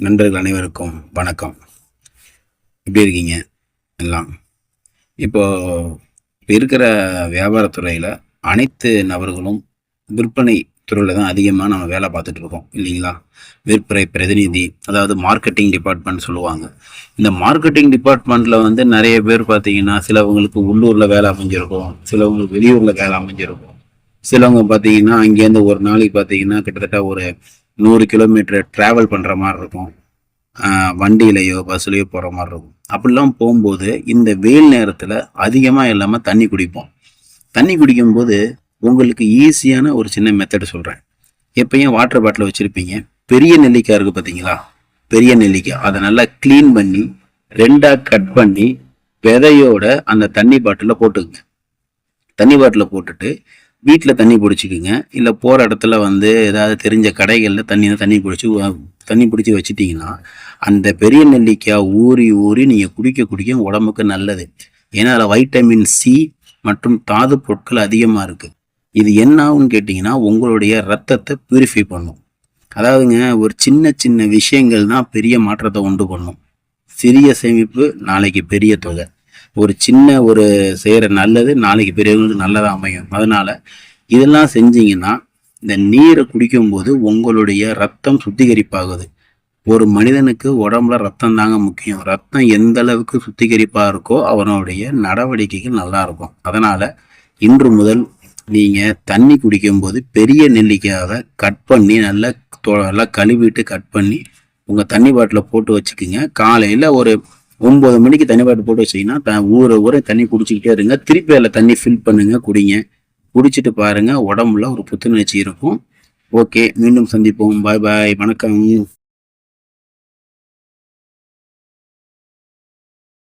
நண்பர்கள் அனைவருக்கும் வணக்கம். எப்படி இருக்கீங்க? எல்லாம். இப்போ இப்போ இருக்கிற வியாபாரத்துறையில் அனைத்து நபர்களும் விற்பனை துறையில் தான் அதிகமாக நம்ம வேலை பார்த்துட்டு இருக்கோம் இல்லைங்களா? விற்பனை பிரதிநிதி அதாவது மார்க்கெட்டிங் டிபார்ட்மெண்ட் சொல்லுவாங்க. இந்த மார்க்கெட்டிங் டிபார்ட்மெண்ட்டில் வந்து நிறைய பேர் பார்த்தீங்கன்னா சிலவங்களுக்கு உள்ளூரில் வேலை அமைஞ்சிருக்கும் சிலவங்களுக்கு வெளியூரில் வேலை அமைஞ்சிருக்கும். சிலவங்க பார்த்தீங்கன்னா அங்கேருந்து ஒரு நாளைக்கு பார்த்தீங்கன்னா கிட்டத்தட்ட ஒரு நூறு கிலோமீட்டர் ட்ராவல் பண்ணுற மாதிரி இருக்கும். வண்டியிலையோ பஸ்லையோ போகிற மாதிரி இருக்கும். அப்படிலாம் போகும்போது இந்த வெயில் நேரத்தில் அதிகமாக இல்லாமல் தண்ணி குடிப்போம். தண்ணி குடிக்கும்போது உங்களுக்கு ஈஸியான ஒரு சின்ன மெத்தடு சொல்கிறேன் எப்பயும் வாட்டர் பாட்டில் வச்சுருப்பீங்க. பெரிய நெல்லிக்காய் இருக்குது பார்த்தீங்களா பெரிய நெல்லிக்காய். அதை நல்லா க்ளீன் பண்ணி ரெண்டாக கட் பண்ணி விதையோட அந்த தண்ணி பாட்டிலில் போட்டுக்குங்க. தண்ணி பாட்டிலில் போட்டுட்டு வீட்டில் தண்ணி பிடிச்சிக்குங்க. இல்லை போகிற இடத்துல வந்து ஏதாவது தெரிஞ்ச கடைகளில் தண்ணி தண்ணி பிடிச்சி தண்ணி பிடிச்சி வச்சுட்டிங்கன்னா அந்த பெரிய நெல்லிக்காய் ஊறி ஊறி நீங்கள் குடிக்க குடிக்க உடம்புக்கு நல்லது. ஏன்னா அதில் வைட்டமின் சி மற்றும் தாது பொருட்கள் அதிகமாக இருக்குது இது என்ன ஆகும்னு கேட்டிங்கன்னா உங்களுடைய ரத்தத்தை பியூரிஃபை பண்ணும். அதாவதுங்க ஒரு சின்ன சின்ன விஷயங்கள் தான் பெரிய மாற்றத்தை உண்டு பண்ணும். சிறிய சேமிப்பு நாளைக்கு பெரிய தொகை. ஒரு சின்ன ஒரு செய்கிற நல்லது நாளைக்கு பெரியவங்களுக்கு நல்லதாக அமையும். அதனால் இதெல்லாம் செஞ்சீங்கன்னா இந்த நீரை குடிக்கும்போது உங்களுடைய ரத்தம் சுத்திகரிப்பாகுது. ஒரு மனிதனுக்கு உடம்புல ரத்தம் தாங்க முக்கியம். ரத்தம் எந்த அளவுக்கு சுத்திகரிப்பாக இருக்கோ அவனுடைய நடவடிக்கைகள் நல்லா இருக்கும். அதனால் இன்று முதல் நீங்கள் தண்ணி குடிக்கும்போது பெரிய நெல்லிக்காவை கட் பண்ணி நல்லா நல்லா கழுவிட்டு கட் பண்ணி உங்கள் தண்ணி பாட்டில் போட்டு வச்சுக்கோங்க. காலையில் ஒரு ஒன்பது மணிக்கு தண்ணி பாட்டு போட்டு வச்சீங்கன்னா ஊரை ஊற ஊற தண்ணி குடிச்சிக்கிட்டே இருங்க. திருப்பி அதில் தண்ணி ஃபில் பண்ணுங்க குடிங்க. குடிச்சிட்டு பாருங்க உடம்புல ஒரு புத்துணர்ச்சி இருக்கும். ஓகே மீண்டும் சந்திப்போம். பாய் பாய் வணக்கம்.